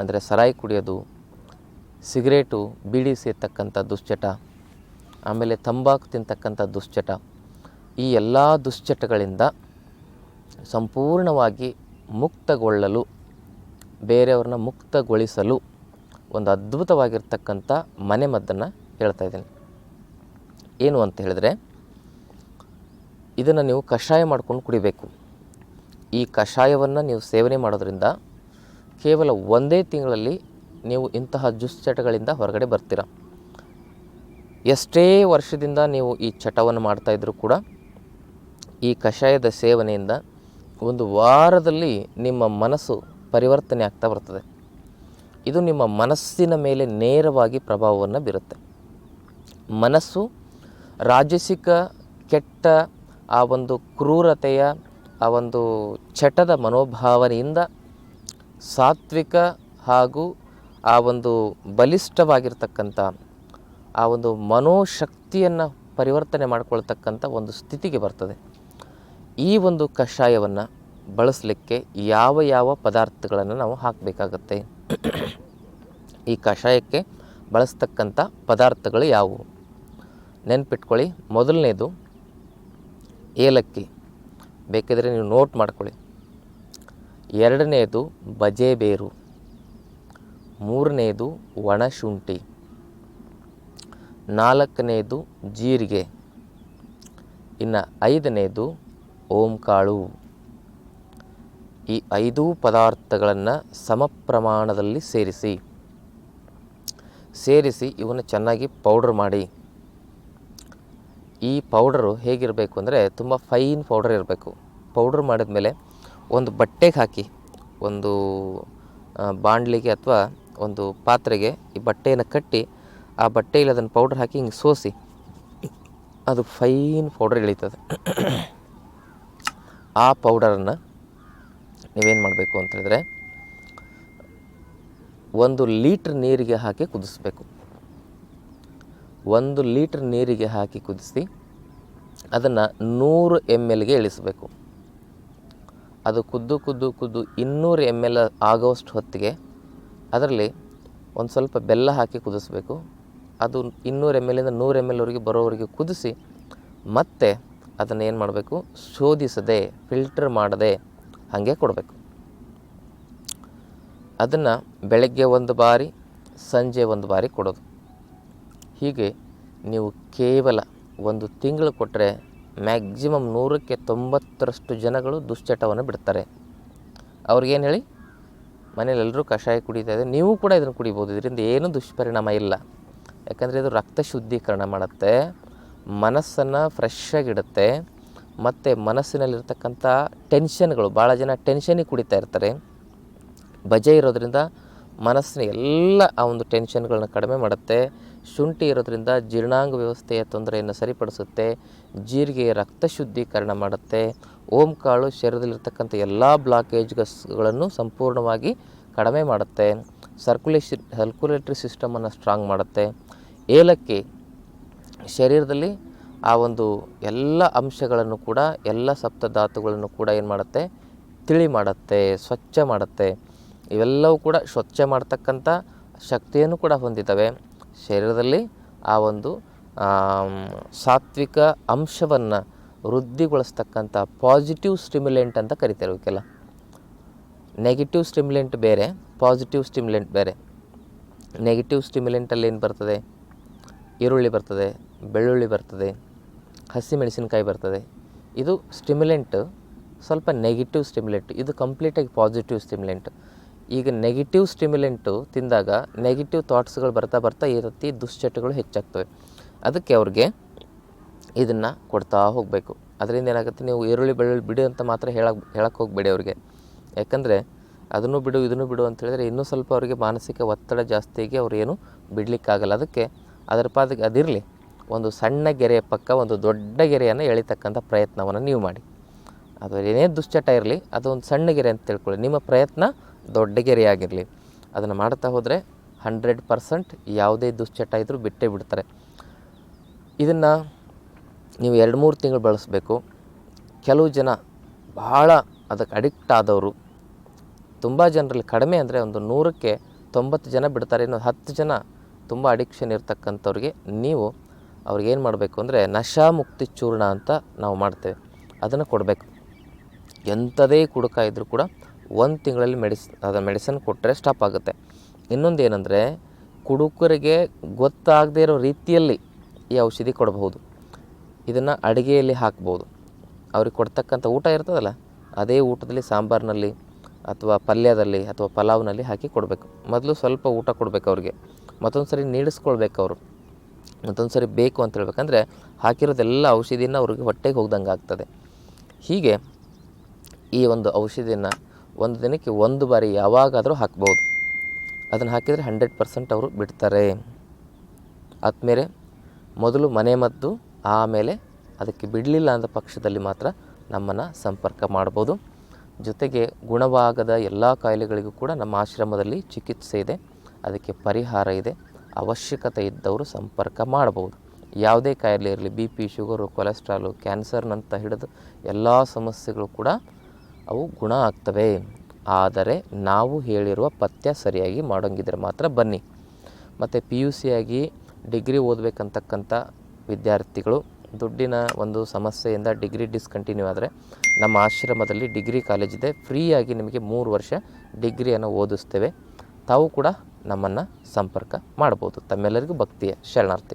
ಅಂದರೆ ಸರಾಯಿ ಕುಡಿಯೋದು, ಸಿಗರೇಟು ಬೀಡಿ ಸೇರ್ತಕ್ಕಂಥ ದುಶ್ಚಟ, ಆಮೇಲೆ ತಂಬಾಕು ತಿಂತಕ್ಕಂಥ ದುಶ್ಚಟ, ಈ ಎಲ್ಲ ದುಶ್ಚಟಗಳಿಂದ ಸಂಪೂರ್ಣವಾಗಿ ಮುಕ್ತಗೊಳ್ಳಲು, ಬೇರೆಯವ್ರನ್ನ ಮುಕ್ತಗೊಳಿಸಲು ಒಂದು ಅದ್ಭುತವಾಗಿರ್ತಕ್ಕಂಥ ಮನೆಮದ್ದನ್ನು ಹೇಳ್ತಾ ಇದ್ದೀನಿ. ಏನು ಅಂತ ಹೇಳಿದ್ರೆ, ಇದನ್ನು ನೀವು ಕಷಾಯ ಮಾಡ್ಕೊಂಡು ಕುಡಿಬೇಕು. ಈ ಕಷಾಯವನ್ನು ನೀವು ಸೇವನೆ ಮಾಡೋದ್ರಿಂದ ಕೇವಲ ಒಂದೇ ತಿಂಗಳಲ್ಲಿ ನೀವು ಇಂತಹ ದುಶ್ಚಟಗಳಿಂದ ಹೊರಗಡೆ ಬರ್ತೀರ? ಎಷ್ಟೇ ವರ್ಷದಿಂದ ನೀವು ಈ ಚಟವನ್ನು ಮಾಡ್ತಾಯಿದ್ರೂ ಕೂಡ ಈ ಕಷಾಯದ ಸೇವನೆಯಿಂದ ಒಂದು ವಾರದಲ್ಲಿ ನಿಮ್ಮ ಮನಸ್ಸು ಪರಿವರ್ತನೆ ಆಗ್ತಾ ಬರ್ತದೆ. ಇದು ನಿಮ್ಮ ಮನಸ್ಸಿನ ಮೇಲೆ ನೇರವಾಗಿ ಪ್ರಭಾವವನ್ನು ಬೀರುತ್ತೆ. ಮನಸ್ಸು ರಾಜಸಿಕ ಕೆಟ್ಟ ಆ ಒಂದು ಕ್ರೂರತೆಯ ಆ ಒಂದು ಚಟದ ಮನೋಭಾವನೆಯಿಂದ ಸಾತ್ವಿಕ ಹಾಗೂ ಆ ಒಂದು ಬಲಿಷ್ಠವಾಗಿರ್ತಕ್ಕಂಥ, ಆ ಒಂದು ಮನೋಶಕ್ತಿಯನ್ನು ಪರಿವರ್ತನೆ ಮಾಡಿಕೊಳ್ತಕ್ಕಂಥ ಒಂದು ಸ್ಥಿತಿಗೆ ಬರ್ತದೆ. ಈ ಒಂದು ಕಷಾಯವನ್ನು ಬಳಸಲಿಕ್ಕೆ ಯಾವ ಯಾವ ಪದಾರ್ಥಗಳನ್ನು ನಾವು ಹಾಕಬೇಕಾಗತ್ತೆ? ಈ ಕಷಾಯಕ್ಕೆ ಬಳಸ್ತಕ್ಕಂಥ ಪದಾರ್ಥಗಳು ಯಾವುವು? ನೆನ್ಪಿಟ್ಕೊಳ್ಳಿ. ಮೊದಲನೇದು ಏಲಕ್ಕಿ. ಬೇಕಿದ್ರೆ ನೀವು ನೋಟ್ ಮಾಡ್ಕೊಳ್ಳಿ. ಎರಡನೇದು ಬಜೆ ಬೇರು. ಮೂರನೇದು ಒಣಶುಂಠಿ ನಾಲ್ಕನೇದು ಜೀರಿಗೆ. ಇನ್ನು ಐದನೇದು ಓಂಕಾಳು. ಈ ಐದೂ ಪದಾರ್ಥಗಳನ್ನು ಸಮ ಪ್ರಮಾಣದಲ್ಲಿ ಸೇರಿಸಿ. ಸೇರಿಸಿ ಇವನ್ನು ಚೆನ್ನಾಗಿ ಪೌಡ್ರ್ ಮಾಡಿ. ಈ ಪೌಡರು ಹೇಗಿರಬೇಕು ಅಂದರೆ ತುಂಬ ಫೈನ್ ಪೌಡರ್ ಇರಬೇಕು. ಪೌಡ್ರ್ ಮಾಡಿದ್ಮೇಲೆ ಒಂದು ಬಟ್ಟೆಗೆ ಹಾಕಿ, ಒಂದು ಬಾಣಲಿಗೆ ಅಥವಾ ಒಂದು ಪಾತ್ರೆಗೆ ಈ ಬಟ್ಟೆಯನ್ನು ಕಟ್ಟಿ, ಆ ಬಟ್ಟೆಯಲ್ಲಿ ಅದನ್ನು ಪೌಡ್ರ್ ಹಾಕಿ ಹಿಂಗೆ ಸೋಸಿ, ಅದು ಫೈನ್ ಪೌಡರ್ ಇಳೀತದೆ ಆ ಪೌಡರನ್ನು ನೀವೇನು ಮಾಡಬೇಕು ಅಂತ ಹೇಳಿದ್ರೆ, ಒಂದು ಲೀಟ್ರ್ ನೀರಿಗೆ ಹಾಕಿ ಕುದಿಸ್ಬೇಕು. ಒಂದು ಲೀಟ್ರ್ ನೀರಿಗೆ ಹಾಕಿ ಕುದಿಸಿ, ಅದನ್ನು ನೂರು ಎಂ ಎಲ್ಗೆ ಇಳಿಸಬೇಕು. ಅದು ಕುದ್ದು ಕುದ್ದು ಕುದ್ದು ಇನ್ನೂರು ಎಂ ಎಲ್ ಆಗೋಷ್ಟು ಹೊತ್ತಿಗೆ ಅದರಲ್ಲಿ ಒಂದು ಸ್ವಲ್ಪ ಬೆಲ್ಲ ಹಾಕಿ ಕುದಿಸ್ಬೇಕು. ಅದು ಇನ್ನೂರು ಎಂ ಎಲ್ಲಿಂದ ನೂರು ಎಂ ಎಲ್ವರೆಗೆ ಬರೋವರೆಗೆ ಕುದಿಸಿ ಮತ್ತೆ ಅದನ್ನು ಏನು ಮಾಡಬೇಕು? ಶೋಧಿಸದೆ ಫಿಲ್ಟರ್ ಮಾಡದೆ ಹಾಗೆ ಕೊಡಬೇಕು. ಅದನ್ನು ಬೆಳಗ್ಗೆ ಒಂದು ಬಾರಿ, ಸಂಜೆ ಒಂದು ಬಾರಿ ಕೊಡೋದು. ಹೀಗೆ ನೀವು ಕೇವಲ ಒಂದು ತಿಂಗಳು ಕೊಟ್ಟರೆ ಮ್ಯಾಕ್ಸಿಮಮ್ ನೂರಕ್ಕೆ ತೊಂಬತ್ತರಷ್ಟು ಜನಗಳು ದುಶ್ಚಟವನ್ನು ಬಿಡ್ತಾರೆ. ಅವ್ರಿಗೇನು ಹೇಳಿ? ಮನೇಲಿ ಎಲ್ಲರೂ ಕಷಾಯ ಕುಡಿತಾ ಇದೆ ನೀವು ಕೂಡ ಇದನ್ನು ಕುಡಿಬೋದು. ಇದರಿಂದ ಏನೂ ದುಷ್ಪರಿಣಾಮ ಇಲ್ಲ. ಯಾಕಂದರೆ ಇದು ರಕ್ತ ಶುದ್ಧೀಕರಣ ಮಾಡುತ್ತೆ, ಮನಸ್ಸನ್ನು ಫ್ರೆಶ್ ಆಗಿಡುತ್ತೆ ಮತ್ತು ಮನಸ್ಸಿನಲ್ಲಿರ್ತಕ್ಕಂಥ ಟೆನ್ಷನ್ಗಳು ಭಾಳ ಜನ ಟೆನ್ಷನಿಗೆ ಕುಡಿತಾ ಇರ್ತಾರೆ. ಬಜೆ ಇರೋದ್ರಿಂದ ಮನಸ್ಸಿನ ಎಲ್ಲ ಆ ಒಂದು ಟೆನ್ಷನ್ಗಳನ್ನ ಕಡಿಮೆ ಮಾಡುತ್ತೆ. ಶುಂಠಿ ಇರೋದ್ರಿಂದ ಜೀರ್ಣಾಂಗ ವ್ಯವಸ್ಥೆಯ ತೊಂದರೆಯನ್ನು ಸರಿಪಡಿಸುತ್ತೆ. ಜೀರಿಗೆ ರಕ್ತ ಶುದ್ಧೀಕರಣ ಮಾಡುತ್ತೆ. ಓಂ ಕಾಳು ಶರೀರದಲ್ಲಿರ್ತಕ್ಕಂಥ ಎಲ್ಲ ಬ್ಲಾಕೇಜ್ಗಳನ್ನು ಸಂಪೂರ್ಣವಾಗಿ ಕಡಿಮೆ ಮಾಡುತ್ತೆ. ಸರ್ಕ್ಯುಲೇಷನ್ ಸರ್ಕ್ಯುಲೇಟರಿ ಸಿಸ್ಟಮನ್ನು ಸ್ಟ್ರಾಂಗ್ ಮಾಡುತ್ತೆ. ಏಲಕ್ಕಿ ಶರೀರದಲ್ಲಿ ಆ ಒಂದು ಎಲ್ಲ ಅಂಶಗಳನ್ನು ಕೂಡ, ಎಲ್ಲ ಸಪ್ತಧಾತುಗಳನ್ನು ಕೂಡ ಏನು ಮಾಡುತ್ತೆ? ತಿಳಿ ಮಾಡುತ್ತೆ, ಸ್ವಚ್ಛ ಮಾಡುತ್ತೆ. ಇವೆಲ್ಲವೂ ಕೂಡ ಸ್ವಚ್ಛ ಮಾಡ್ತಕ್ಕಂಥ ಶಕ್ತಿಯನ್ನು ಕೂಡ ಹೊಂದಿದ್ದಾವೆ. ಶರೀರದಲ್ಲಿ ಆ ಒಂದು ಸಾತ್ವಿಕ ಅಂಶವನ್ನು ವೃದ್ಧಿಗೊಳಿಸ್ತಕ್ಕಂಥ ಪಾಸಿಟಿವ್ ಸ್ಟಿಮ್ಯುಲೆಂಟ್ ಅಂತ ಕರಿತಾರೆ ಇವಕ್ಕೆಲ್ಲ ನೆಗೆಟಿವ್ ಸ್ಟಿಮ್ಯುಲೆಂಟ್ ಬೇರೆ ಪಾಸಿಟಿವ್ ಸ್ಟಿಮ್ಯುಲೆಂಟ್ ಬೇರೆ. ನೆಗೆಟಿವ್ ಸ್ಟಿಮ್ಯುಲೆಂಟಲ್ಲಿ ಏನು ಬರ್ತದೆ? ಈರುಳ್ಳಿ ಬರ್ತದೆ, ಬೆಳ್ಳುಳ್ಳಿ ಬರ್ತದೆ, ಹಸಿಮೆಣಸಿನಕಾಯಿ ಬರ್ತದೆ. ಇದು ಸ್ಟಿಮ್ಯುಲೆಂಟ್ ಸ್ವಲ್ಪ ನೆಗೆಟಿವ್ ಸ್ಟಿಮ್ಯುಲೆಂಟ್ ಇದು ಕಂಪ್ಲೀಟಾಗಿ ಪಾಸಿಟಿವ್ ಸ್ಟಿಮ್ಯುಲೆಂಟ್ ಈಗ ನೆಗೆಟಿವ್ ಸ್ಟಿಮ್ಯುಲೆಂಟು ತಿಂದಾಗ ನೆಗೆಟಿವ್ ಥಾಟ್ಸ್ಗಳು ಬರ್ತಾ ಬರ್ತಾ ಈ ರೀತಿ ದುಶ್ಚಟಗಳು ಹೆಚ್ಚಾಗ್ತವೆ. ಅದಕ್ಕೆ ಅವ್ರಿಗೆ ಇದನ್ನು ಕೊಡ್ತಾ ಹೋಗಬೇಕು. ಅದರಿಂದ ಏನಾಗುತ್ತೆ, ನೀವು ಈರುಳ್ಳಿ ಬೆಳ್ಳುಳ್ಳಿ ಬಿಡು ಅಂತ ಮಾತ್ರ ಹೇಳಕ್ಕೆ ಹೇಳಕ್ಕೆ ಹೋಗಬೇಡಿ ಅವ್ರಿಗೆ. ಯಾಕಂದರೆ ಅದನ್ನು ಬಿಡು, ಇದನ್ನು ಬಿಡು ಅಂತ ಹೇಳಿದ್ರೆ ಇನ್ನೂ ಸ್ವಲ್ಪ ಅವರಿಗೆ ಮಾನಸಿಕ ಒತ್ತಡ ಜಾಸ್ತಿಯಾಗಿ ಅವ್ರು ಏನು ಬಿಡಲಿಕ್ಕಾಗಲ್ಲ. ಅದಕ್ಕೆ ಅದರ ಪಾದಕ್ಕೆ ಅದಿರಲಿ, ಒಂದು ಸಣ್ಣ ಗೆರೆಯ ಪಕ್ಕ ಒಂದು ದೊಡ್ಡ ಗೆರೆಯನ್ನು ಎಳಿತಕ್ಕಂಥ ಪ್ರಯತ್ನವನ್ನು ನೀವು ಮಾಡಿ. ಅದು ಏನೇ ದುಶ್ಚಟ ಇರಲಿ, ಅದು ಒಂದು ಸಣ್ಣ ಗೆರೆ ಅಂತ ತಿಳ್ಕೊಳ್ಳಿ. ನಿಮ್ಮ ಪ್ರಯತ್ನ ದೊಡ್ಡ ಗೆರೆಯಾಗಿರಲಿ, ಅದನ್ನು ಮಾಡ್ತಾ ಹೋದರೆ ಹಂಡ್ರೆಡ್ ಪರ್ಸೆಂಟ್ ಯಾವುದೇ ದುಶ್ಚಟ ಇದ್ದರೂ ಬಿಟ್ಟೇ ಬಿಡ್ತಾರೆ. ಇದನ್ನು ನೀವು ಎರಡು ಮೂರು ತಿಂಗಳು ಬಳಸಬೇಕು. ಕೆಲವು ಜನ ಭಾಳ ಅದಕ್ಕೆ ಅಡಿಕ್ಟ್ ಆದವರು, ತುಂಬ ಜನರಲ್ಲಿ ಕಡಿಮೆ ಅಂದರೆ ಒಂದು ನೂರಕ್ಕೆ ತೊಂಬತ್ತು ಜನ ಬಿಡ್ತಾರೆ ಇನ್ನು ಹತ್ತು ಜನ ತುಂಬ ಅಡಿಕ್ಷನ್ ಇರ್ತಕ್ಕಂಥವ್ರಿಗೆ ನೀವು ಅವ್ರಿಗೆ ಏನು ಮಾಡಬೇಕು ಅಂದರೆ ನಶಾಮುಕ್ತಿ ಚೂರ್ಣ ಅಂತ ನಾವು ಮಾಡ್ತೇವೆ. ಅದನ್ನು ಕೊಡಬೇಕು. ಎಂಥದೇ ಕುಡುಕ ಇದ್ದರೂ ಕೂಡ ಒಂದು ತಿಂಗಳಲ್ಲಿ ಮೆಡಿಸ್, ಅದು ಮೆಡಿಸನ್ ಕೊಟ್ಟರೆ ಸ್ಟಾಪ್ ಆಗುತ್ತೆ. ಇನ್ನೊಂದು ಏನಂದರೆ, ಕುಡುಕರಿಗೆ ಗೊತ್ತಾಗದೇ ಇರೋ ರೀತಿಯಲ್ಲಿ ಈ ಔಷಧಿ ಕೊಡಬಹುದು. ಇದನ್ನು ಅಡುಗೆಯಲ್ಲಿ ಹಾಕ್ಬೋದು ಅವ್ರಿಗೆ ಕೊಡ್ತಕ್ಕಂಥ ಊಟ ಇರ್ತದಲ್ಲ, ಅದೇ ಊಟದಲ್ಲಿ ಸಾಂಬಾರಿನಲ್ಲಿ ಅಥವಾ ಪಲ್ಯದಲ್ಲಿ ಅಥವಾ ಪಲಾವ್ನಲ್ಲಿ ಹಾಕಿ ಕೊಡಬೇಕು. ಮೊದಲು ಸ್ವಲ್ಪ ಊಟ ಕೊಡಬೇಕು ಅವ್ರಿಗೆ. ಮತ್ತೊಂದು ಸರಿ ನೀಡಿಸ್ಕೊಳ್ಬೇಕು ಅವರು. ಮತ್ತೊಂದು ಸರಿ ಬೇಕು ಅಂತ ಹೇಳ್ಬೇಕಂದ್ರೆ, ಹಾಕಿರೋದೆಲ್ಲ ಔಷಧಿನ ಅವ್ರಿಗೆ ಹೊಟ್ಟೆಗೆ ಹೋಗ್ದಂಗೆ ಆಗ್ತದೆ ಹೀಗೆ ಈ ಒಂದು ಔಷಧಿಯನ್ನು ಒಂದು ದಿನಕ್ಕೆ ಒಂದು ಬಾರಿ ಯಾವಾಗಾದರೂ ಹಾಕ್ಬೋದು. ಅದನ್ನು ಹಾಕಿದರೆ ಹಂಡ್ರೆಡ್ ಪರ್ಸೆಂಟ್ ಅವರು ಬಿಡ್ತಾರೆ. ಆದಮೇಲೆ ಮೊದಲು ಮನೆ ಮದ್ದು, ಆಮೇಲೆ ಅದಕ್ಕೆ ಬಿಡಲಿಲ್ಲ ಅಂದ ಪಕ್ಷದಲ್ಲಿ ಮಾತ್ರ ನಮ್ಮನ್ನು ಸಂಪರ್ಕ ಮಾಡ್ಬೋದು. ಜೊತೆಗೆ ಗುಣವಾಗದ ಎಲ್ಲ ಕಾಯಿಲೆಗಳಿಗೂ ಕೂಡ ನಮ್ಮ ಆಶ್ರಮದಲ್ಲಿ ಚಿಕಿತ್ಸೆ ಇದೆ. ಅದಕ್ಕೆ ಪರಿಹಾರ ಇದೆ. ಅವಶ್ಯಕತೆ ಇದ್ದವರು ಸಂಪರ್ಕ ಮಾಡಬಹುದು ಯಾವುದೇ ಕಾಯಿಲೆ ಇರಲಿ ಬಿ ಪಿ ಶುಗರು ಕೊಲೆಸ್ಟ್ರಾಲು ಕ್ಯಾನ್ಸರ್ನಂತ ಹಿಡಿದು ಎಲ್ಲ ಸಮಸ್ಯೆಗಳು ಕೂಡ ಅವು ಗುಣ ಆಗ್ತವೆ. ಆದರೆ ನಾವು ಹೇಳಿರುವ ಪಥ್ಯ ಸರಿಯಾಗಿ ಮಾಡೋಂಗಿದ್ರೆ ಮಾತ್ರ ಬನ್ನಿ. ಮತ್ತು ಪಿ ಯು ಸಿಯಾಗಿ ಡಿಗ್ರಿ ಓದಬೇಕಂತಕ್ಕಂಥ ವಿದ್ಯಾರ್ಥಿಗಳು ದುಡ್ಡಿನ ಒಂದು ಸಮಸ್ಯೆಯಿಂದ ಡಿಗ್ರಿ ಡಿಸ್ಕಂಟಿನ್ಯೂ ಆದರೆ ನಮ್ಮ ಆಶ್ರಮದಲ್ಲಿ ಡಿಗ್ರಿ ಕಾಲೇಜಿದೆ ಫ್ರೀಯಾಗಿ ನಿಮಗೆ ಮೂರು ವರ್ಷ ಡಿಗ್ರಿಯನ್ನು ಓದಿಸ್ತೇವೆ. ತಾವು ಕೂಡ ನಮ್ಮನ್ನು ಸಂಪರ್ಕ ಮಾಡ್ಬೋದು. ತಮ್ಮೆಲ್ಲರಿಗೂ ಭಕ್ತಿಯ ಶರಣಾರ್ಥಿ.